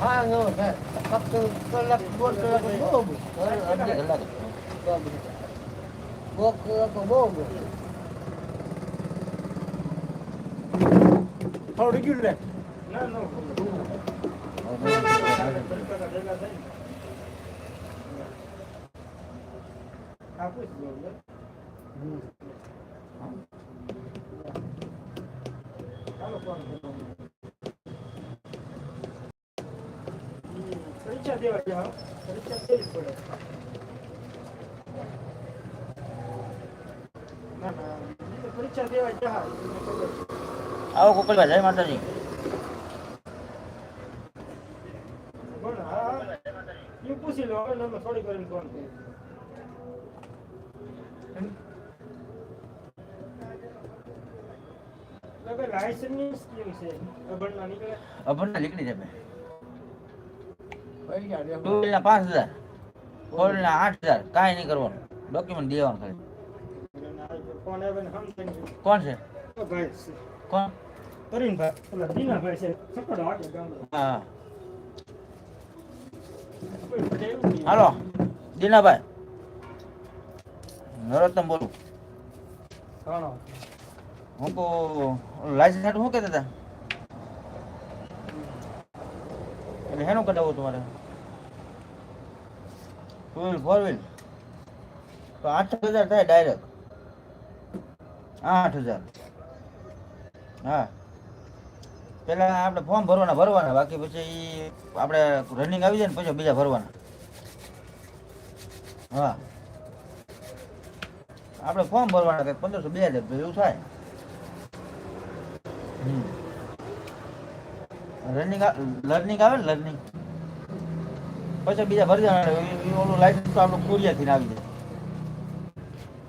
હા નો ફક્ત કલાક દોઢ કલાક બહુ. અડધી કલાક. બહુ કલાક બહુ. થોડું ગયું લે. પરીક્ષા દેવા જાઓ પરીક્ષા દેવી પડે. ના ના પરીક્ષા દેવા જા આવો કોકલભાઈ જય માતાજી. પણ હા એ પૂછી લો હવે થોડી કરીને ફોન કરીએ એટલે લાયસન્સની સ્કીમ છે. અભણના નીકળે. નીકળી જાય. ટુ વ્હીલના પાંચ હજાર. ફોર વ્હીલના આઠ હજાર. કાંઈ નહીં કરવાનું. ડોક્યુમેન્ટ દેવાનું ખાલી. કોણ છે? કોણ? હા. હાલો, દીનાભાઈ. નરોત્તમ બોલું. હું કહું લાઇસન્સ શું કહેતા હતા? એટલે શેનું કઢાવવું તમારે? ટુ વ્હીલ ફોર વ્હીલ તો આઠ હજાર થાય ડાયરેક્ટ આઠ હજાર. હા. પેલા આપણે ફોર્મ ભરવાના ભરવાના. બાકી પછી આપણે રનિંગ આવી જાય ને પછી બીજા ભરવાના. હા. આપણે ફોર્મ ભરવાના કંઈક પંદરસો બે હજાર એવું થાય. રનિંગ લર્નિંગ આવે ને લર્નિંગ પછી બીજા એ ઓલું લાઇસન્સ તો આપણું કોરિયાથી આવી જાય.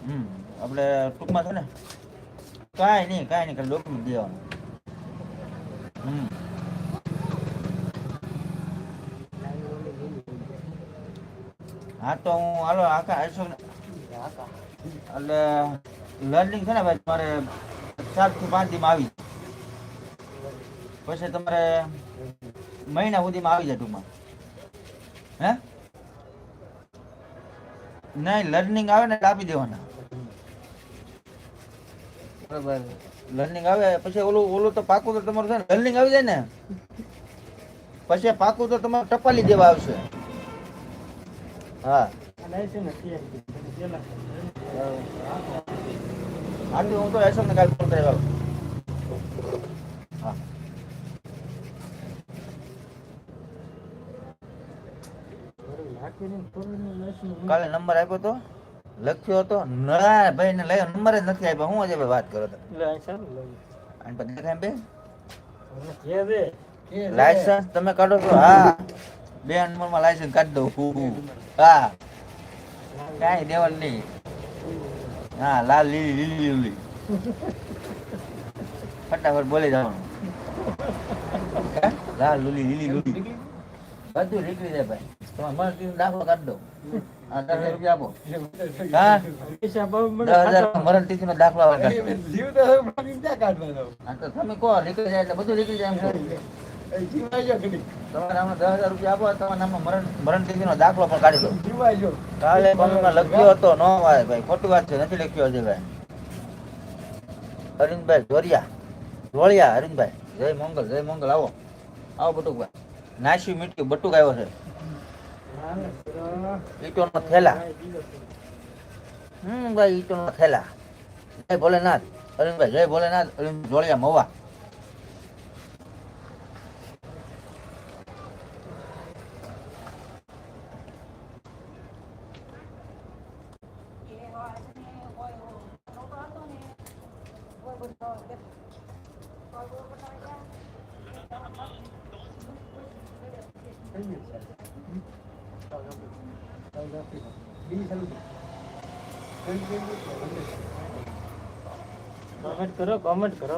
હમ, આપણે ટૂંકમાં છે ને, કાંઈ નહીં કાંઈ નહીં, ખાલી ડોક્યુમેન્ટ દેવાનું. હમ. હા તો હું, હાલો, આખા અશોક એટલે લર્નિંગ છે ને ભાઈ, તમારે ચારથી પાંચ દીમાં આવી. પછી તમારે મહિના સુધીમાં આવી જાય ટૂંકમાં. હે? નહીં લર્નિંગ આવે ને આપી દેવાના. બરાબર. લર્નિંગ આવે, પછી ઓલું ઓલું તો પાકું તો તમારું છે લર્નિંગ આવી જાય ને. પછી પાકું તો તમારે ટપાલી દેવા આવશે. હા. આટલું હું તો એસો ને કાલે ફોન કરી આવું હા નાખીને ફોરનું લાયસન્સ કાલે નંબર આપ્યો તો લખ્યો હતો ના ભાઈ ને લઈ નંબર જ નથી આપ્યો. હું આજે ભાઈ વાત કરો તો? પછી દેખાય બે. લાયસન્સ તમે કાઢો છો? હા. બે નંબરમાં લાયસન્સ કાઢી દઉં હું, કાંઈ દેવાનું નહીં. હા લાલ લીલી લીલી લીલી. ફટાફટ બોલી જવાનું? લાલ લીલી લીલી લીલી. બધું નીકળી જાય ભાઈ. દાખલો કાઢી દઉં દસ રૂપિયા આપો. હા? પૈસા બહુ મળે. દસ હજાર મરણ તિથિ નો દાખલો આવે કાઢી દો. જીવ તો હવે મારી ક્યાં કાઢવાનો? હા તો તમે કહો નીકળી જાય એટલે બધું નીકળી જાય એમ કહો. એ જીવાઈ ગયો કે નહીં? તમારા દસ હજાર રૂપિયા આપો તમારા નામનો મરણ મરણ તિથિ નો દાખલો પણ કાઢી દો. કાલે લખ્યો હતો નો આવે ભાઈ ખોટી વાત છે નથી લખ્યો હજી ભાઈ અરવિંદભાઈ જોરિયા જોળિયા અરવિંદભાઈ. જય મંગલ જય મંગલ આવો. આવો બટુકભાઈ. નાશી મીટકી બટુક આવ્યો છે. ઈટોનો થેલા ભાઈ દીધો છે. હમ ભાઈ ઈટોનો થેલા જય ભોલેનાથ અરવિંદભાઈ જય ભોલેનાથ અરવિંદ જોળિયા મવા બીજી ચાલુ છે. કોમેન્ટ કરો કમેન્ટ કરો.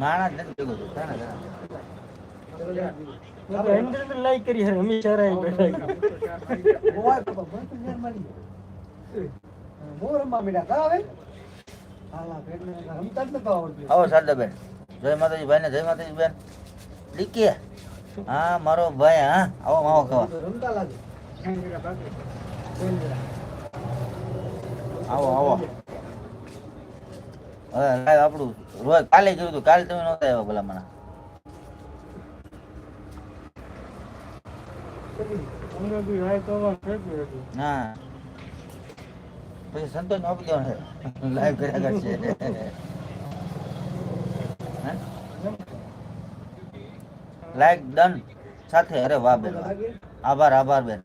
નાણા જ નથી ભેગો હંડ્રેડ લાઈક કરી હે હંમેશા રાઈ બેઠા. આવો શારદાબેન જય માતાજી ભાઈ ને જય માતાજી બેન. ડીકે હા મારો ભાઈ હા. આવો માવો ખાવા. આવો આવો. હવે લાઈવ આપણું રોજ કાલે જોયું હતું કાલે તમે નહોતા આવ્યા ભલા મને. ના પછી સંતોષ આપી દેવાનો લાઈવ કર્યા કરશે હે? Like done. સાથે અરે વાહ બેન આભાર આભાર બેન.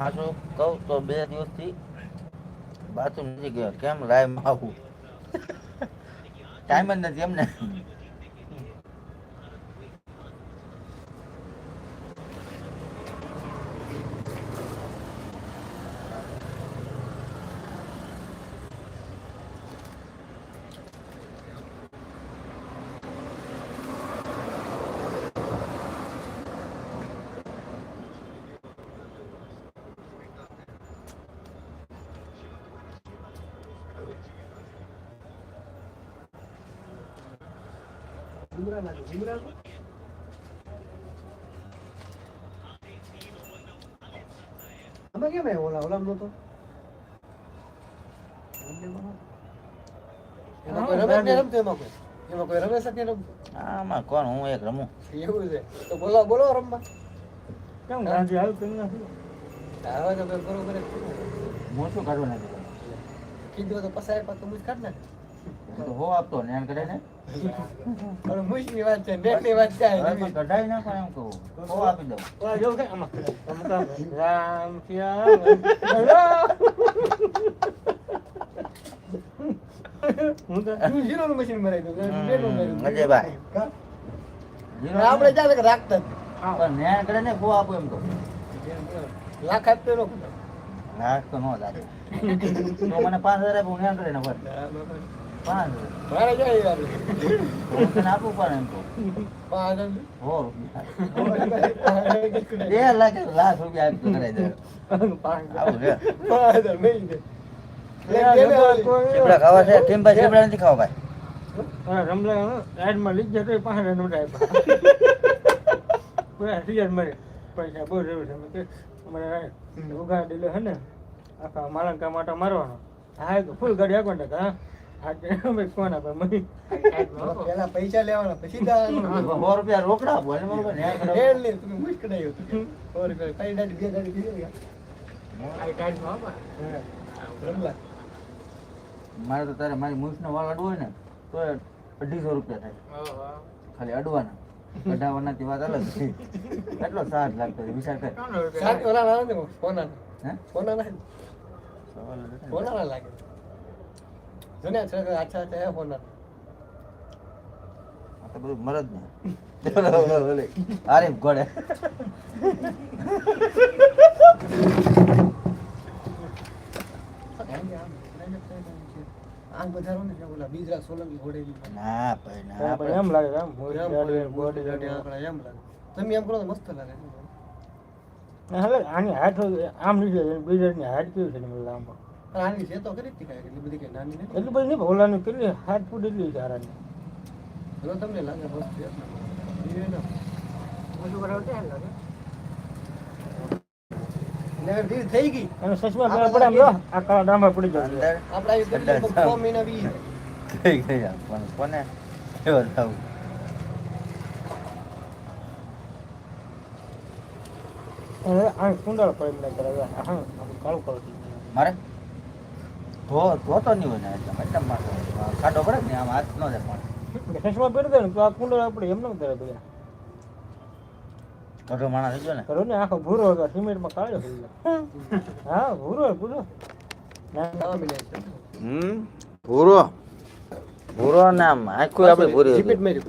હાચું કહું તો બે દિવસથી બાથરૂમ નથી ગયો. કેમ? લાઈવ આવું. ટાઈમ જ નથી એમને ઘૂમરા લાગે ઘૂમરા તો? આમાં કેમ આવ્યો ઓલા ઓલામાં નહોતો? એમાં કોઈ રમેશ નહીં રમતો એમાં કોઈ? એમાં કોઈ રમેશ જ નહીં રમતો? આમાં કોણ હું એક રમું એવું છે તો બોલો બોલો રમવા કેમ ગાંધી હાલતું નથી હવે તો બરોબર. હું શું કાઢું નથી કીધું તો પસાય પાછું મુજ કાઢ નાખ. તો હો આપતો ને એમ કરે ને? હવે મુજની વાત છે નેટની વાત છે પણ કઢાઈ નાખો એમ કહું. હો આપી દઉં. ઓલા જેવું છે? આમાં રામ શ્યામ. હું તો તું હીરોનું મશીન મરાઈ દઉં હમ, બેનું મરાઈ દઉં. અજયભાઈ. આપણે ચાલે કે રાખતા પણ ન્યાય કરે ને હો આપું એમ કહું લાખ આપતો નો લાખ તો નો લાગે તો મને પાંચ હજાર આપ્યું કરે ને નથી ખાવા ભાઈ? રમલા રાઈડમાં લીધે તો પાંચ નોટ આપ્યા પૂરા હજાર મળે પૈસા બહુ જરૂર છે. મેં અમારે ઉગાડી લે હે ને આખા માલંકા માટે મારવાનો. હા એ તો ફૂલ ગાડી આગળ ને હા. પેલા પૈસા લેવાના પછી સો રૂપિયા રોકડા આપો તમે સો રૂપિયા, બે મારે તો તારે મારી મૂછનો વાળ અડવો હોય ને તો અઢીસો રૂપિયા થાય. ખાલી અડવાના. કઢાવવાના વાત અલગ છે. કેટલો સાત લાગતો છે વિચાર કર. સાત ઓલાના ના ને. હે. સવાલ જ હતો લાગે. જોને છે છોકરા આછા આછા આ બધું મરદ ને. આરીફ ઘોડે આંખ વધારો ને ઓલા બીજરા સોલંકી ઘોડેલી ના ભાઈ ના પણ એમ લાગે આમ એમ બોડી લાગે. તમે એમ કરો તો મસ્ત લાગે. હાલે આની હાથ આમ નીકળે બીજાની હાથ કેવી છે ને મને લાંબો? આની છે તો જ એટલી બધી કઈ નાની નથી. એટલી બધી નહીં પણ ઓલાની કેટલી હાથ ફૂટ એટલી તમને લાગે છે? થઈ ગઈ. અને પડે આ કાળા પડી જાય આપડા એ ગલ્લી મહિના વી થઈ ગયા પણ કોને? કેવો થવું આ કુંડાળ પડે મને કરે હા કાળું કાળું મારે? ધો ધોતો નહીં હોય ને એટલે ખાડો પડે ને આમ હાથ ન જાય પણ. ચશ્મા પહેરી દે ને તો આ કુંડાળ આપણે એમ ન કરે બધા કઢો માણસ થઈ ગયો ને. આખો ભૂરો હતો સિમેન્ટમાં કાળો થઈ ગયો. હા ભૂરો ભૂરો. હમ? ભૂરો? ભૂરો ને આમ આખું આપણે ભૂરી મેરી.